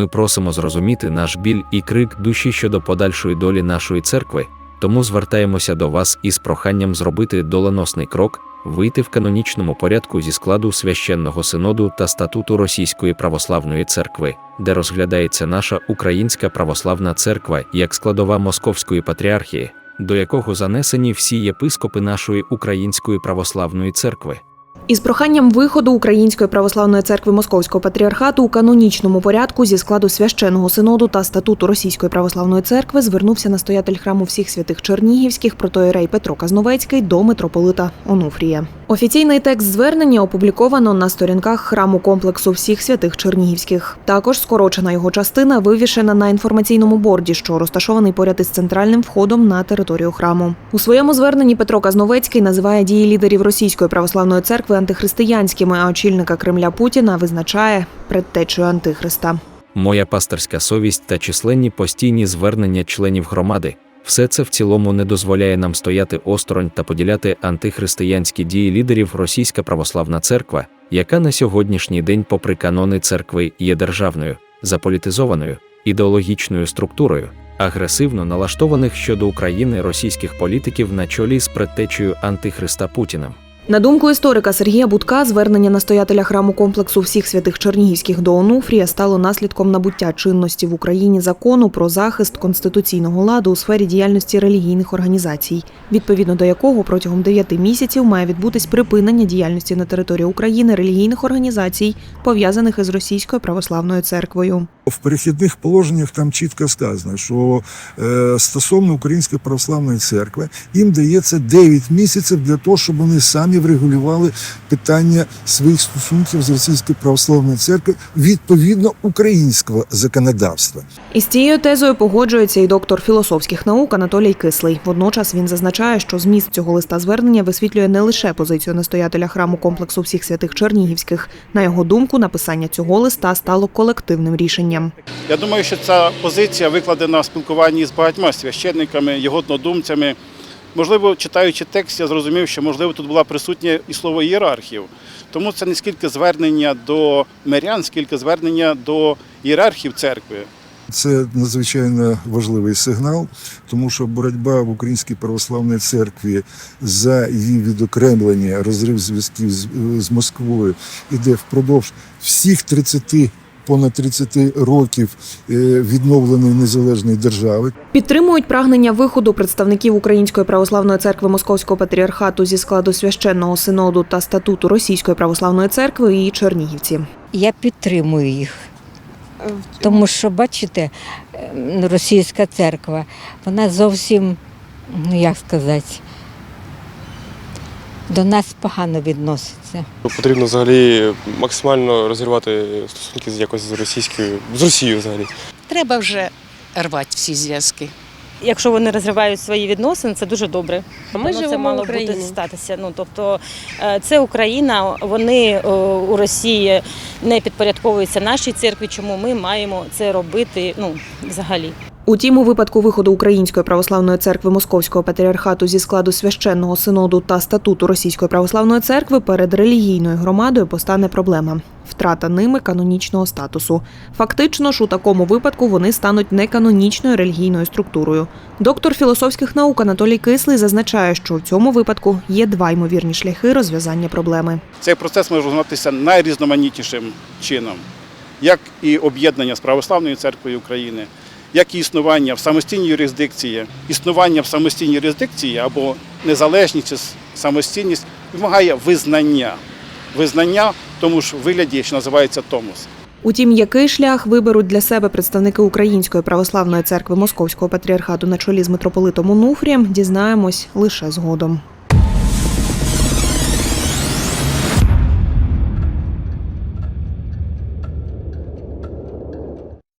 Ми просимо зрозуміти наш біль і крик душі щодо подальшої долі нашої церкви, тому звертаємося до вас із проханням зробити доленосний крок, вийти в канонічному порядку зі складу священного синоду та статуту Російської православної церкви, де розглядається наша Українська православна церква як складова Московської патріархії, до якого занесені всі єпископи нашої Української православної церкви. Із проханням виходу Української православної церкви Московського патріархату у канонічному порядку зі складу священного синоду та статуту Російської православної церкви звернувся настоятель храму всіх святих Чернігівських протоєрей Петро Казновецький до митрополита Онуфрія. Офіційний текст звернення опубліковано на сторінках храму комплексу всіх святих Чернігівських. Також скорочена його частина вивішена на інформаційному борді, що розташований поряд із центральним входом на територію храму. У своєму зверненні Петро Казновецький називає дії лідерів Російської православної церкви антихристиянськими, а очільника Кремля Путіна визначає предтечею антихриста. Моя пасторська совість та численні постійні звернення членів громади. Все це в цілому не дозволяє нам стояти осторонь та поділяти антихристиянські дії лідерів Російська православна церква, яка на сьогоднішній день, попри канони церкви, є державною, заполітизованою, ідеологічною структурою, агресивно налаштованих щодо України російських політиків на чолі з предтечею антихриста Путіним. На думку історика Сергія Будка, звернення настоятеля храму комплексу всіх святих Чернігівських до Онуфрія стало наслідком набуття чинності в Україні закону про захист конституційного ладу у сфері діяльності релігійних організацій, відповідно до якого протягом 9 місяців має відбутись припинення діяльності на території України релігійних організацій, пов'язаних із Російською православною церквою. В перехідних положеннях там чітко сказано, що е, стосовно Української православної церкви їм дається 9 місяців для того, щоб вони самі врегулювали питання своїх стосунків з Російською православною церквою відповідно українського законодавства. Із цією тезою погоджується і доктор філософських наук Анатолій Кислий. Водночас він зазначає, що зміст цього листа звернення висвітлює не лише позицію настоятеля храму комплексу всіх святих Чернігівських. На його думку, написання цього листа стало колективним рішенням. Я думаю, що ця позиція викладена в спілкуванні з багатьма священниками, його однодумцями. Можливо, читаючи текст, я зрозумів, що можливо тут була присутня і слово ієрархів. Тому це не скільки звернення до мирян, скільки звернення до ієрархів церкви. Це надзвичайно важливий сигнал, тому що боротьба в Українській православній церкві за її відокремлення, розрив зв'язків з, з Москвою іде впродовж всіх 30 понад 30 років е, відновленої незалежної держави. Підтримують прагнення виходу представників Української православної церкви Московського патріархату зі складу священного синоду та статуту Російської православної церкви і чернігівці. Я підтримую їх. Тому що, бачите, російська церква, вона зовсім, ну як сказати, до нас погано відноситься. Потрібно взагалі максимально розірвати стосунки з якось з російською, з Росією взагалі. Треба вже рвати всі зв'язки. Якщо вони розривають свої відносини, це дуже добре. Ми Воно це мало бути статися. Ну тобто е, це Україна. Вони е, у Росії не підпорядковуються нашій церкві. Чому ми маємо це робити? Ну взагалі. Утім, у випадку виходу Української православної церкви Московського патріархату зі складу священного синоду та статуту Російської православної церкви перед релігійною громадою постане проблема втрата ними канонічного статусу. Фактично ж у такому випадку вони стануть неканонічною релігійною структурою. Доктор філософських наук Анатолій Кислий зазначає, що в цьому випадку є два ймовірні шляхи розв'язання проблеми. Цей процес може розвиватися найрізноманітнішим чином, як і об'єднання з Православною церквою України, як і існування в самостійній юрисдикції. Існування в самостійній юрисдикції або незалежність самостійність вимагає визнання. Визнання в тому ж вигляді, що називається томос. Утім, який шлях виберуть для себе представники Української православної церкви Московського патріархату на чолі з митрополитом Онуфрієм, дізнаємось лише згодом.